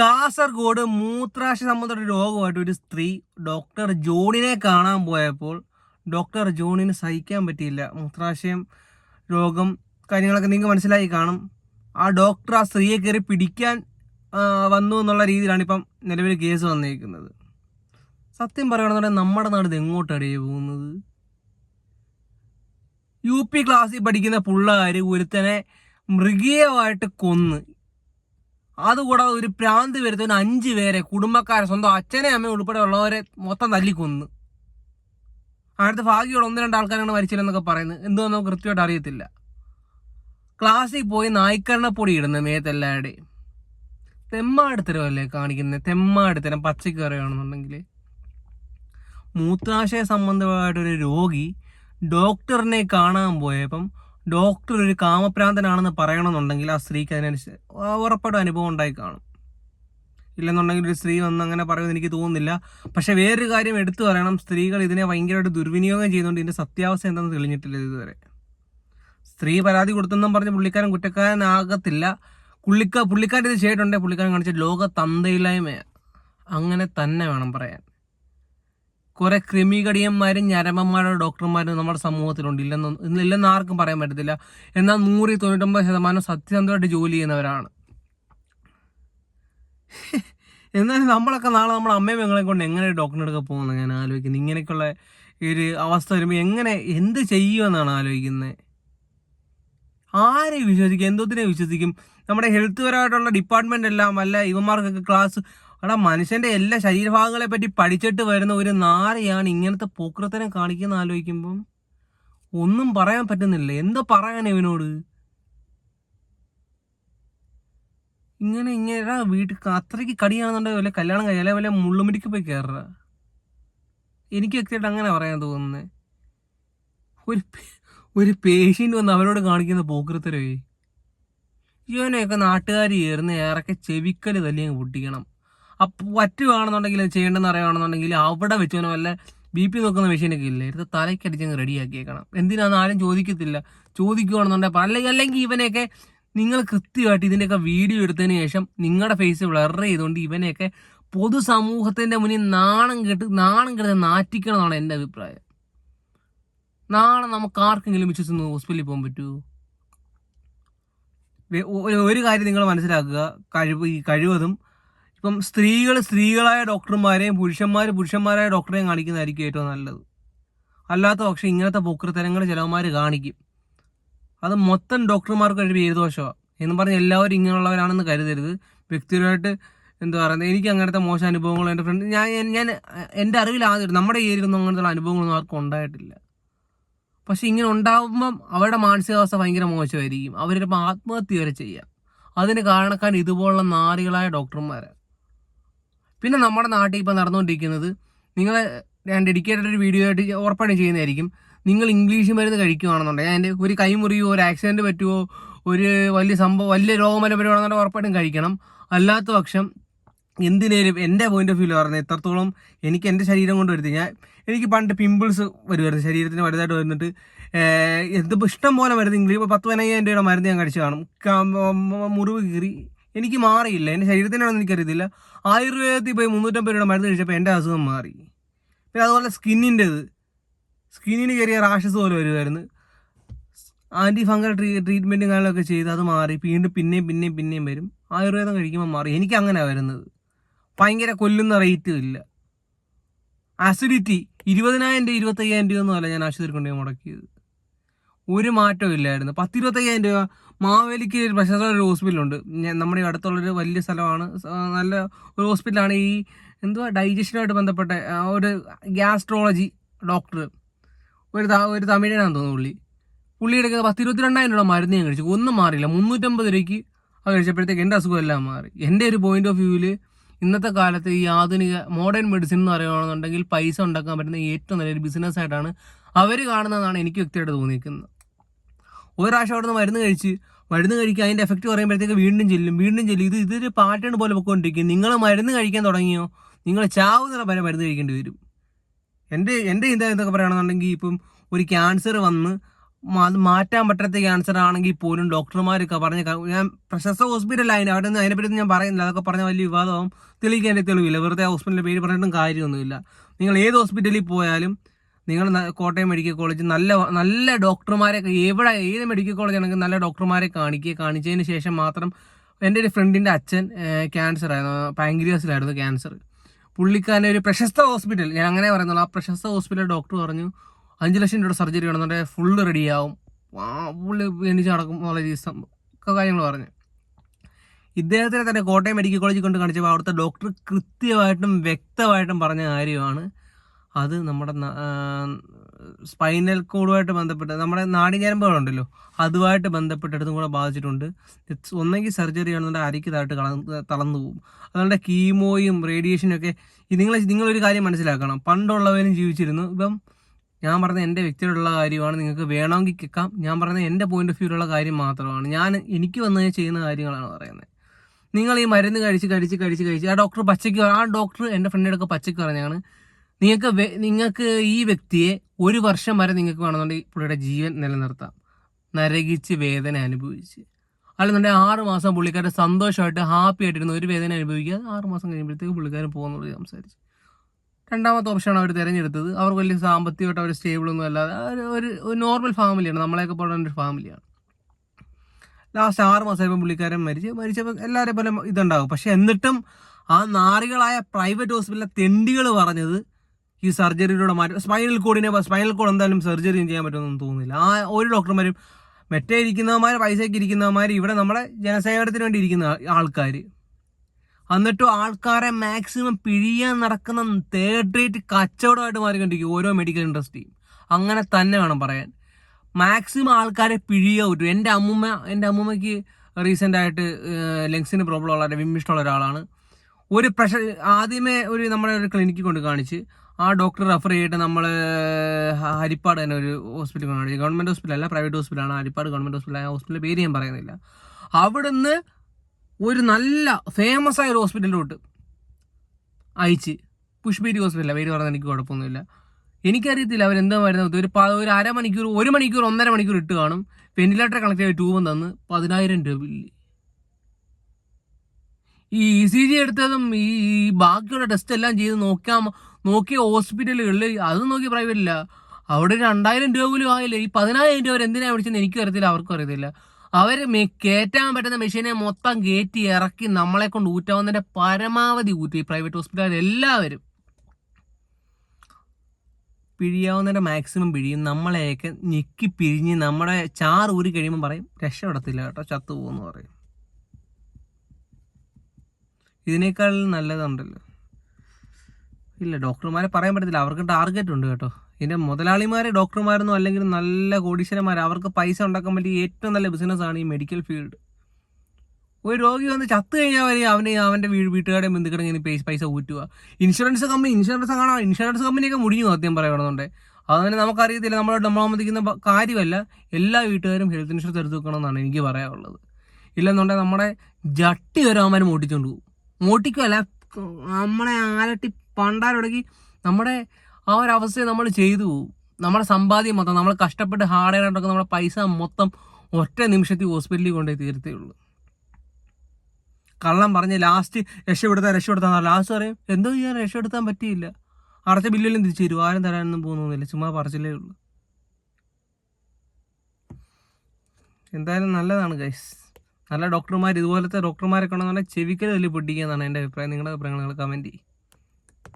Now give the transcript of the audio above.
കാസർഗോഡ് മൂത്രാശയ സംബന്ധ ഒരു രോഗമായിട്ട് ഒരു സ്ത്രീ ഡോക്ടർ ജോണിനെ കാണാൻ പോയപ്പോൾ ഡോക്ടർ ജോണിന് സഹിക്കാൻ പറ്റിയില്ല. മൂത്രാശയം രോഗം കാര്യങ്ങളൊക്കെ നിങ്ങൾക്ക് മനസ്സിലായി കാണും. ആ ഡോക്ടർ ആ സ്ത്രീയെ കയറി പിടിക്കാൻ വന്നു എന്നുള്ള രീതിയിലാണ് ഇപ്പം നിലവിൽ കേസ് വന്നിരിക്കുന്നത്. സത്യം പറയുകയാണെന്നുണ്ടെങ്കിൽ നമ്മുടെ നാട് എങ്ങോട്ടടിയ പോകുന്നത്? യു പി ക്ലാസ്സിൽ പഠിക്കുന്ന പിള്ളേർ ഒരുത്തനെ മൃഗീയമായിട്ട് കൊന്ന് അതുകൂടാതെ ഒരു പ്രാന്ത് വരുത്തുന്ന അഞ്ച് പേരെ കുടുംബക്കാരെ സ്വന്തം അച്ഛനെ അമ്മയും ഉൾപ്പെടെ ഉള്ളവരെ മൊത്തം തല്ലിക്കൊന്ന്. അടുത്ത ഭാഗ്യമുള്ള ഒന്ന് രണ്ട് ആൾക്കാരാണ് മരിച്ചില്ലെന്നൊക്കെ പറയുന്നത്. എന്തുവെന്ന് നമുക്ക് കൃത്യമായിട്ട് അറിയത്തില്ല. ക്ലാസ്സിൽ പോയി നായ്ക്കരണ പൊടി ഇടുന്നത് മേത്തെല്ലാവരുടെയും തെമ്മാടിത്തരമല്ലേ കാണിക്കുന്നത് തെമ്മാടുത്തരം പച്ചക്കറിയാണെന്നുണ്ടെങ്കിൽ. മൂത്രാശയ സംബന്ധമായിട്ടൊരു രോഗി ഡോക്ടറിനെ കാണാൻ പോയപ്പം ഡോക്ടർ ഒരു കാമപ്രാന്തനാണെന്ന് പറയണമെന്നുണ്ടെങ്കിൽ ആ സ്ത്രീക്ക് അതിനനുസരിച്ച് ഉറപ്പായിട്ടും അനുഭവം ഉണ്ടായി കാണും. ഇല്ലെന്നുണ്ടെങ്കിൽ ഒരു സ്ത്രീ വന്ന് അങ്ങനെ പറയുമെന്ന് എനിക്ക് തോന്നുന്നില്ല. പക്ഷെ വേറൊരു കാര്യം എടുത്തു പറയണം. സ്ത്രീകൾ ഇതിനെ ഭയങ്കരമായിട്ട് ദുർവിനിയോഗം ചെയ്തുകൊണ്ട് ഇതിന്റെ സത്യാവസ്ഥ എന്താണെന്ന് തെളിഞ്ഞിട്ടില്ല ഇതുവരെ. സ്ത്രീ പരാതി കൊടുത്തെന്നും പറഞ്ഞ് പുള്ളിക്കാരൻ കുറ്റക്കാരനാകത്തില്ല. പുള്ളിക്ക പുള്ളിക്കാരൻ ഇത് ചെയ്തിട്ടുണ്ടെങ്കിൽ പുള്ളിക്കാരൻ കാണിച്ച ലോക തന്തയില്ലായ്മയാണ് അങ്ങനെ തന്നെ വേണം പറയാൻ. കുറെ ക്രിമികടിയന്മാരും ഞരമ്പന്മാരും ഡോക്ടർമാരും നമ്മുടെ സമൂഹത്തിലുണ്ട്. ഇല്ലെന്ന് ഇല്ലെന്ന് ആർക്കും പറയാൻ പറ്റത്തില്ല. എന്നാൽ നൂറി തൊണ്ണൂറ്റൊമ്പത് ശതമാനം സത്യസന്ധമായിട്ട് ജോലി ചെയ്യുന്നവരാണ്. എന്നാൽ നമ്മളൊക്കെ നാളെ നമ്മുടെ അമ്മയും ഞങ്ങളെ കൊണ്ട് എങ്ങനെ ഡോക്ടറിന്റെ അടുക്ക പോകുന്നത് ഞാൻ ആലോചിക്കുന്നത് ഇങ്ങനെയൊക്കെയുള്ള ഒരു അവസ്ഥ വരുമ്പോൾ എങ്ങനെ എന്ത് ചെയ്യുമെന്നാണ് ആലോചിക്കുന്നത്? ആരെ വിശ്വസിക്കും? എന്തോത്തിനെ വിശ്വസിക്കും? നമ്മുടെ ഹെൽത്ത് പരമായിട്ടുള്ള ഡിപ്പാർട്ട്മെന്റ് എല്ലാം അല്ല ഇവന്മാർക്കൊക്കെ ക്ലാസ് എടാ മനുഷ്യന്റെ എല്ലാ ശരീരഭാഗങ്ങളെ പറ്റി പഠിച്ചിട്ട് വരുന്ന ഒരു നാരയാണ് ഇങ്ങനത്തെ പോക്രത്തനം കാണിക്കുന്ന ആലോചിക്കുമ്പം ഒന്നും പറയാൻ പറ്റുന്നില്ല. എന്ത് പറയാൻ ഇവനോട്? ഇങ്ങനെ ഇങ്ങനെ വീട്ടിൽ അത്രയ്ക്ക് കടിയാണെന്നുണ്ടെങ്കിൽ വല്ല കല്യാണം കഴിയാലേ വല്ല മുള്ളുമിടിക്ക് പോയി കയറുക എനിക്ക് വ്യക്തിയായിട്ട് അങ്ങനെ പറയാൻ തോന്നുന്നത് ഒരു ഒരു പേഷ്യന്റ് വന്ന് അവരോട് കാണിക്കുന്ന പോക്കൃത്തരേ ഇവനെയൊക്കെ നാട്ടുകാർ ചേർന്ന് ഏറെ ചെവിക്കൽ തല്ലി അങ്ങ് പൊട്ടിക്കണം. അപ്പം ചെയ്യേണ്ടതെന്ന് അറിയുകയാണെന്നുണ്ടെങ്കിൽ അവിടെ വെച്ചവനോ വല്ല ബി പി നോക്കുന്ന മെഷീനൊക്കെ ഇല്ലേ? എടുത്ത് തലയ്ക്കടിച്ചങ്ങ് റെഡിയാക്കിയേക്കണം. എന്തിനാന്ന് ആരും ചോദിക്കത്തില്ല. ചോദിക്കുകയാണെന്നുണ്ടെങ്കിൽ അല്ലെങ്കിൽ അല്ലെങ്കിൽ ഇവനെയൊക്കെ നിങ്ങൾ കൃത്യമായിട്ട് ഇതിന്റെയൊക്കെ വീഡിയോ എടുത്തതിന് ശേഷം നിങ്ങളുടെ ഫേസ് ബ്ലർ ചെയ്തുകൊണ്ട് ഇവനെയൊക്കെ പൊതുസമൂഹത്തിന്റെ മുന്നിൽ നാണം കെട്ട് നാണം കെടുത്ത് നാറ്റിക്കണം എന്നാണ് എന്റെ അഭിപ്രായം. നാളെ നമുക്ക് ആർക്കെങ്കിലും വിശ്വസിച്ച് ഹോസ്പിറ്റലിൽ പോകാൻ പറ്റുമോ ഒരു കാര്യം നിങ്ങൾ മനസ്സിലാക്കുക. കഴിവ് ഈ കഴിവതും ഇപ്പം സ്ത്രീകൾ സ്ത്രീകളായ ഡോക്ടർമാരെയും പുരുഷന്മാർ പുരുഷന്മാരായ ഡോക്ടറെയും കാണിക്കുന്നതായിരിക്കും ഏറ്റവും നല്ലത്. അല്ലാത്ത പക്ഷേ ഇങ്ങനത്തെ പൊക്കൃത്തരങ്ങൾ ചിലവന്മാർ കാണിക്കും. അത് മൊത്തം ഡോക്ടർമാർക്ക് ഒരു പേരുദോഷമാണ് എന്ന് പറഞ്ഞ് എല്ലാവരും ഇങ്ങനെയുള്ളവരാണെന്ന് കരുതരുത്. വ്യക്തിപരമായിട്ട് എന്താ പറയുന്നത്? എനിക്ക് അങ്ങനത്തെ മോശം അനുഭവങ്ങൾ എന്റെ ഫ്രണ്ട് ഞാൻ ഞാൻ എന്റെ അറിവിൽ ആദ്യം നമ്മുടെ ഏരിയയിലൊന്നും അങ്ങനത്തെ അനുഭവങ്ങളൊന്നും ആർക്കും ഉണ്ടായിട്ടില്ല. പക്ഷെ ഇങ്ങനെ ഉണ്ടാകുമ്പം അവരുടെ മാനസികാവസ്ഥ ഭയങ്കര മോശമായിരിക്കും. അവരിപ്പോൾ ആത്മഹത്യ വരെ ചെയ്യാം. അതിന് കാരണക്കാൻ ഇതുപോലുള്ള നാറികളായ ഡോക്ടർമാരാണ് പിന്നെ നമ്മുടെ നാട്ടിൽ ഇപ്പോൾ നടന്നുകൊണ്ടിരിക്കുന്നത് നിങ്ങൾ ഞാൻ ഡെഡിക്കേറ്റഡ് ഒരു വീഡിയോ ആയിട്ട് ഉറപ്പായിട്ടും ചെയ്യുന്നതായിരിക്കും. നിങ്ങൾ ഇംഗ്ലീഷ് മരുന്ന് കഴിക്കുകയാണെന്നുണ്ടെങ്കിൽ അതിന്റെ ഒരു കൈമുറിയോ ഒരു ആക്സിഡന്റ് പറ്റുമോ ഒരു വലിയ സംഭവം വലിയ രോഗമല്ല വരുവാണെന്നുണ്ടെങ്കിൽ ഉറപ്പായിട്ടും കഴിക്കണം. അല്ലാത്ത പക്ഷം എന്തിനേലും എന്റെ പോയിന്റ് ഓഫ് വ്യൂ പറഞ്ഞാൽ എത്രത്തോളം എനിക്ക് എന്റെ ശരീരം കൊണ്ട് വരുത്തി. ഞാൻ എനിക്ക് പണ്ട് പിമ്പിൾസ് വരുമായിരുന്നു. ശരീരത്തിന് വലുതായിട്ട് വന്നിട്ട് എന്ത് ഇഷ്ടം പോലെ മരുന്ന് ഇംഗ്ലീഷ്. പത്ത് പതിനയ്യായിരം രൂപയുടെ മരുന്ന് ഞാൻ കഴിച്ചു കാണും. മുറിവ് കീറി എനിക്ക് മാറിയില്ല. എന്റെ ശരീരത്തിനാണെന്ന് എനിക്കറിയത്തില്ല. ആയുർവേദത്തിൽ പോയി മുന്നൂറ്റമ്പത് രൂപയുടെ മരുന്ന് കഴിച്ചപ്പോൾ എന്റെ അസുഖം മാറി. പിന്നെ അതുപോലെ സ്കിന്നിന്റെത് സ്കിന്നിന് കയറിയ റാഷസ് പോലെ വരുമായിരുന്നു ആന്റി ഫംഗൽ ട്രീ ട്രീറ്റ്മെന്റും കാര്യങ്ങളൊക്കെ ചെയ്ത് അത് മാറി. വീണ്ടും പിന്നെയും പിന്നെയും പിന്നെയും വരും. ആയുർവേദം കഴിക്കുമ്പോൾ മാറി. എനിക്ക് അങ്ങനെ വരുന്നത്. ഭയങ്കര കൊല്ലുന്ന റേറ്റും ഇല്ല. അസിഡിറ്റി ഇരുപതിനായിരം രൂപ ഇരുപത്തയ്യായിരം രൂപ ഒന്നുമല്ല ഞാൻ ആശുപത്രി കൊണ്ടുപോയി മുടക്കിയത്. ഒരു മാറ്റവും ഇല്ലായിരുന്നു. പത്തിരുപത്തയ്യായിരം രൂപ. മാവേലിക്ക് ഒരു പ്രശസ്ത ഒരു ഹോസ്പിറ്റലുണ്ട്. നമ്മുടെ അടുത്തുള്ളൊരു വലിയ സ്ഥലമാണ്. നല്ല ഒരു ഹോസ്പിറ്റലാണ് ഈ എന്തുവാ? ഡൈജഷനുമായിട്ട് ബന്ധപ്പെട്ട ഒരു ഗ്യാസ്ട്രോളജി ഡോക്ടർ ഒരു ഒരു തമിഴനാണെന്ന് തോന്നുന്നു പുള്ളി. പുള്ളിയുടെ എടുക്കുന്നത് പത്ത് ഇരുപത്തിരണ്ടായിരം രൂപ മരുന്ന് ഞാൻ കഴിച്ചു. ഒന്നും മാറിയില്ല. മുന്നൂറ്റമ്പത് രൂപയ്ക്ക് അത് കഴിച്ചപ്പോഴത്തേക്ക് എന്റെ അസുഖം എല്ലാം മാറി. എന്റെ ഒരു പോയിന്റ് ഓഫ് വ്യൂവിൽ ഇന്നത്തെ കാലത്ത് ഈ ആധുനിക മോഡേൺ മെഡിസിൻ എന്ന് പറയുകയാണെന്നുണ്ടെങ്കിൽ പൈസ ഉണ്ടാക്കാൻ പറ്റുന്ന ഏറ്റവും നല്ലൊരു ബിസിനസ്സായിട്ടാണ് അവർ കാണുന്നതാണ് എനിക്ക് വ്യക്തിയായിട്ട് തോന്നിയിരിക്കുന്നത്. ഒരു പ്രാവശ്യം അവിടെ നിന്ന് മരുന്ന് കഴിച്ച് മരുന്ന് കഴിക്കുക അതിന്റെ എഫക്റ്റ് പറയുമ്പോഴത്തേക്ക് വീണ്ടും ചെല്ലും വീണ്ടും ചെല്ലും. ഇത് ഇതൊരു പാറ്റേൺ പോലെ പൊക്കോണ്ടിരിക്കും നിങ്ങൾ മരുന്ന് കഴിക്കാൻ തുടങ്ങിയോ? നിങ്ങൾ ചാവുന്ന വരെ മരുന്ന് കഴിക്കേണ്ടി വരും. എന്റെ എന്റെ ചിന്ത എന്തൊക്കെ പറയുകയാണെന്നുണ്ടെങ്കിൽ ഇപ്പം ഒരു ക്യാൻസർ വന്ന് മാറ്റാൻ പറ്റാത്ത ക്യാൻസർ ആണെങ്കിൽ പോലും ഡോക്ടർമാരൊക്കെ പറഞ്ഞ ഞാൻ പ്രശസ്ത ഹോസ്പിറ്റലായി അവിടെ നിന്ന് അതിനെപ്പറ്റി ഞാൻ പറയുന്നില്ല. അതൊക്കെ പറഞ്ഞ വലിയ വിവാദമാവും. തെളിയിക്കാൻ തെളിവില്ല. വെറുതെ ഹോസ്പിറ്റലിന്റെ പേര് പറഞ്ഞിട്ടും കാര്യമൊന്നുമില്ല. നിങ്ങൾ ഏത് ഹോസ്പിറ്റലിൽ പോയാലും നിങ്ങൾ കോട്ടയം മെഡിക്കൽ കോളേജ് നല്ല നല്ല ഡോക്ടർമാരെ എവിടെ ഏത് മെഡിക്കൽ കോളേജ് ആണെങ്കിൽ നല്ല ഡോക്ടർമാരെ കാണിക്കുക. കാണിച്ചതിന് ശേഷം മാത്രം എന്റെ ഒരു ഫ്രണ്ടിന്റെ അച്ഛൻ ക്യാൻസർ ആയിരുന്നു. പാങ്ക്രിയാസിലായിരുന്നു ക്യാൻസർ പുള്ളിക്കാരന്റെ ഒരു പ്രശസ്ത ഹോസ്പിറ്റൽ ഞാൻ അങ്ങനെ പറയുന്നുള്ളൂ ആ പ്രശസ്ത ഹോസ്പിറ്റൽ ഡോക്ടർ പറഞ്ഞു അഞ്ച് ലക്ഷം രൂപയുടെ സർജറി വേണമെന്നുണ്ടെങ്കിൽ ഫുള്ള് റെഡിയാവും പുള്ളി എണീച്ച് നടക്കും. എന്നുള്ള ഒക്കെ കാര്യങ്ങൾ പറഞ്ഞു. ഇദ്ദേഹത്തിനെ തന്നെ കോട്ടയം മെഡിക്കൽ കോളേജിൽ കൊണ്ട് കാണിച്ചപ്പോൾ അവിടുത്തെ ഡോക്ടർ കൃത്യമായിട്ടും വ്യക്തമായിട്ടും പറഞ്ഞ കാര്യമാണ്. അത് നമ്മുടെ സ്പൈനൽ കോഡുമായിട്ട് ബന്ധപ്പെട്ട് നമ്മുടെ നാടിഞ്ഞരമ്പുകളുണ്ടല്ലോ അതുമായിട്ട് ബന്ധപ്പെട്ടിടത്തും കൂടെ ബാധിച്ചിട്ടുണ്ട്. ഒന്നെങ്കിൽ സർജറി ആണെന്നുണ്ടെങ്കിൽ അരിക്ക് താഴ്ത്ത് തളർന്നു പോകും. അതുകൊണ്ട് കീമോയും റേഡിയേഷനും ഒക്കെ നിങ്ങൾ നിങ്ങളൊരു കാര്യം മനസ്സിലാക്കണം. പണ്ടുള്ളവരും ജീവിച്ചിരുന്നു. ഇപ്പം ഞാൻ പറഞ്ഞ എന്റെ വ്യക്തിയിലുള്ള കാര്യമാണ് നിങ്ങൾക്ക് വേണമെങ്കിൽ കേൾക്കാം. ഞാൻ പറഞ്ഞ എന്റെ പോയിന്റ് ഓഫ് വ്യൂലുള്ള കാര്യം മാത്രമാണ്. ഞാൻ എനിക്ക് വന്ന് ചെയ്യുന്ന കാര്യങ്ങളാണ് പറയുന്നത്. നിങ്ങൾ ഈ മരുന്ന് കഴിച്ച് കഴിച്ച് കഴിച്ച് കഴിച്ച് ആ ഡോക്ടർ പച്ചയ്ക്ക് ആ ഡോക്ടർ എന്റെ ഫ്രണ്ടിനൊക്കെ പച്ചയ്ക്ക് പറഞ്ഞാണ് നിങ്ങൾക്ക് നിങ്ങൾക്ക് ഈ വ്യക്തിയെ ഒരു വർഷം വരെ നിങ്ങൾക്ക് വേണമെന്നുണ്ടെങ്കിൽ പുള്ളിയുടെ ജീവൻ നിലനിർത്താം. നരകിച്ച് വേദന അനുഭവിച്ച്. അല്ലെന്നുണ്ടെങ്കിൽ ആറ് മാസം പുള്ളിക്കാരുടെ സന്തോഷമായിട്ട് ഹാപ്പി ആയിട്ടിരുന്ന ഒരു വേദന അനുഭവിക്കുക ആറ് മാസം കഴിയുമ്പോഴത്തേക്ക് പുള്ളിക്കാരൻ പോകുന്നുള്ളത് സംസാരിച്ച്. രണ്ടാമത്തെ ഓപ്ഷനാണ് അവർ തിരഞ്ഞെടുത്തത്. അവർക്ക് വലിയ സാമ്പത്തികമായിട്ട് അവർ സ്റ്റേബിൾ ഒന്നും അല്ലാതെ ഒരു- നോർമൽ ഫാമിലിയാണ് നമ്മളെയൊക്കെ പോലെ ഒരു ഫാമിലിയാണ് ലാസ്റ്റ് ആറ് മാസം കഴിയുമ്പോൾ പുള്ളിക്കാരൻ മരിച്ച് മരിച്ചപ്പോൾ എല്ലാവരെയും പോലെ ഇതുണ്ടാകും. പക്ഷെ എന്നിട്ടും ആ നാറികളായ പ്രൈവറ്റ് ഹോസ്പിറ്റലിലെ തെണ്ടികൾ പറഞ്ഞത് ഈ സർജറിയിലൂടെ മാറ്റി. സ്പൈനൽ കോഡിനെ സ്പൈനൽ കോഡ് എന്തായാലും സർജറിയും ചെയ്യാൻ പറ്റുമെന്നൊന്നും തോന്നുന്നില്ല. ആ ഒരു ഡോക്ടർമാരും മറ്റേ ഇരിക്കുന്നവന്മാർ പൈസയ്ക്ക് ഇരിക്കുന്നവന്മാർ ഇവിടെ നമ്മുടെ ജനസേവനത്തിന് വേണ്ടി ഇരിക്കുന്ന ആൾക്കാർ എന്നിട്ടും ആൾക്കാരെ മാക്സിമം പിഴിയാൻ നടക്കുന്ന തേർഡ് റേറ്റ് കച്ചവടമായിട്ട് മാറിക്കൊണ്ടിരിക്കും ഓരോ മെഡിക്കൽ ഇൻഡസ്ട്രിയും അങ്ങനെ തന്നെ വേണം പറയാൻ. മാക്സിമം ആൾക്കാരെ പിഴിയാൻ പറ്റും. എന്റെ അമ്മൂമ്മ എന്റെ അമ്മൂമ്മയ്ക്ക് റീസെന്റായിട്ട് ലങ്സിന് പ്രോബ്ലം ഉള്ള വിമ്മിഷ്ടമുള്ള ഒരാളാണ്. ഒരു പ്രഷർ ആദ്യമേ ഒരു നമ്മുടെ ഒരു ക്ലിനിക്കിൽ കൊണ്ട് കാണിച്ച് ആ ഡോക്ടർ റെഫർ ചെയ്തിട്ട് നമ്മൾ ഹരിപ്പാട് തന്നെ ഒരു ഹോസ്പിറ്റൽ കൊണ്ടുപോയി. ഗവൺമെന്റ് ഹോസ്പിറ്റൽ അല്ല പ്രൈവറ്റ് ഹോസ്പിറ്റലാണ് ഹരിപ്പാട് ഗവൺമെന്റ് ഹോസ്പിറ്റൽ ആ ഹോസ്പിറ്റലിന്റെ പേര് ഞാൻ പറയുന്നില്ല. അവിടുന്ന് ഒരു നല്ല ഫേമസ് ആയ ഒരു ഹോസ്പിറ്റലിലോട്ട് അയച്ച്. പുഷ്പേരി ഹോസ്പിറ്റലാണ് പേര് പറഞ്ഞാൽ എനിക്ക് കുഴപ്പമൊന്നുമില്ല. എനിക്കറിയത്തില്ല അവരെന്താ മരുന്ന് ഒരു ഒരു അരമണിക്കൂർ ഒരു മണിക്കൂർ ഒന്നര മണിക്കൂർ ഇട്ട് കാണും. വെന്റിലേറ്റർ കണക്ട് ചെയ്ത് ട്യൂബും തന്ന് പതിനായിരം രൂപ ഈ ഇ സി ജി എടുത്തതും ഈ ബാക്കിയുള്ള ടെസ്റ്റ് എല്ലാം ചെയ്ത് നോക്കാൻ നോക്കിയ ഹോസ്പിറ്റലുകളിൽ അത് നോക്കി പ്രൈവറ്റില്ല അവിടെ രണ്ടായിരം രൂപ പോലും ആയില്ല. ഈ പതിനായിരം രൂപ എന്തിനാണ് വിളിച്ചെന്ന് എനിക്കും അറിയത്തില്ല അവർക്കും അറിയത്തില്ല. അവർ കയറ്റാൻ പറ്റുന്ന മെഷീനെ മൊത്തം കയറ്റി ഇറക്കി നമ്മളെ കൊണ്ട് ഊറ്റാവുന്നതിന്റെ പരമാവധി ഊറ്റി പ്രൈവറ്റ് ഹോസ്പിറ്റലുകാർ എല്ലാവരും. പിഴിയാവുന്നതിന്റെ മാക്സിമം പിഴിയും. നമ്മളെയൊക്കെ ഞെക്കി പിഴിഞ്ഞ് നമ്മുടെ ചാറ് ഊരി കഴിയുമ്പോൾ പറയും രക്ഷപ്പെടത്തില്ല കേട്ടോ ചത്തു പോകുമെന്ന് പറയും. ഇതിനേക്കാൾ നല്ലതുണ്ടല്ലോ. ഇല്ല ഡോക്ടർമാരെ പറയാൻ പറ്റത്തില്ല. അവർക്ക് ടാർഗറ്റ് ഉണ്ട് കേട്ടോ. ഇതിന്റെ മുതലാളിമാരെ ഡോക്ടർമാരൊന്നും അല്ലെങ്കിൽ നല്ല കോടീശ്വരന്മാർ അവർക്ക് പൈസ ഉണ്ടാക്കാൻ പറ്റിയ ഏറ്റവും നല്ല ബിസിനസ്സാണ് ഈ മെഡിക്കൽ ഫീൽഡ് ഒരു രോഗി വന്ന് ചത്തു കഴിഞ്ഞാൽ വരെ അവന് അവന്റെ വീട് വീട്ടുകാരുടെ ബന്ധുക്കളെ പൈസ പൈസ ഊറ്റുക. ഇൻഷുറൻസ് കമ്പനി ഇൻഷുറൻസ് കാണാം. ഇൻഷുറൻസ് കമ്പനിയൊക്കെ മുടിഞ്ഞു സത്യം പറയണമെന്നുണ്ട് അതുകൊണ്ട് നമുക്കറിയത്തില്ല. നമ്മൾ നമ്മളാമതിക്കുന്ന കാര്യമല്ല. എല്ലാ വീട്ടുകാരും ഹെൽത്ത് ഇൻഷുറൻസ് എടുത്ത് വെക്കണമെന്നാണ് എനിക്ക് പറയാനുള്ളത്. ഇല്ലെന്നുണ്ടെങ്കിൽ നമ്മുടെ ജട്ടി വരെ അവന്മാർ മോട്ടിച്ചുകൊണ്ട് പോകും. മോട്ടിക്കുമല്ല നമ്മളെ ആരട്ടി പണ്ടാരൊടക്കി നമ്മുടെ ആ ഒരു അവസ്ഥയെ നമ്മൾ ചെയ്തു. പോകും നമ്മുടെ സമ്പാദ്യം മൊത്തം നമ്മൾ കഷ്ടപ്പെട്ട് ഹാർഡ് ആയിട്ടൊക്കെ നമ്മുടെ പൈസ മൊത്തം ഒറ്റ നിമിഷത്തിൽ ഹോസ്പിറ്റലിൽ കൊണ്ടുപോയി തീർത്തേ ഉള്ളൂ. കള്ളം പറഞ്ഞ് ലാസ്റ്റ് രക്ഷപ്പെടുത്താൻ രക്ഷപ്പെടുത്താൻ ലാസ്റ്റ് പറയും എന്തോ ചെയ്യാൻ രക്ഷപ്പെടുത്താൻ പറ്റിയില്ല. അടച്ച ബില്ലെല്ലാം തിരിച്ചു തരും ആരും തരാനൊന്നും പോകുന്നില്ല ചുമ്മാ പറച്ചിലേ ഉള്ളൂ. എന്തായാലും നല്ലതാണ് ഗൈസ് നല്ല ഡോക്ടർമാർ ഇതുപോലത്തെ ഡോക്ടർമാരൊക്കെ ഉണ്ടെന്ന് പറഞ്ഞാൽ ചെവിക്കൽ വലിയ പൊട്ടിക്കുക എന്നാണ് എന്റെ അഭിപ്രായം. നിങ്ങളുടെ അഭിപ്രായങ്ങൾ കമന്റ് ചെയ്യും.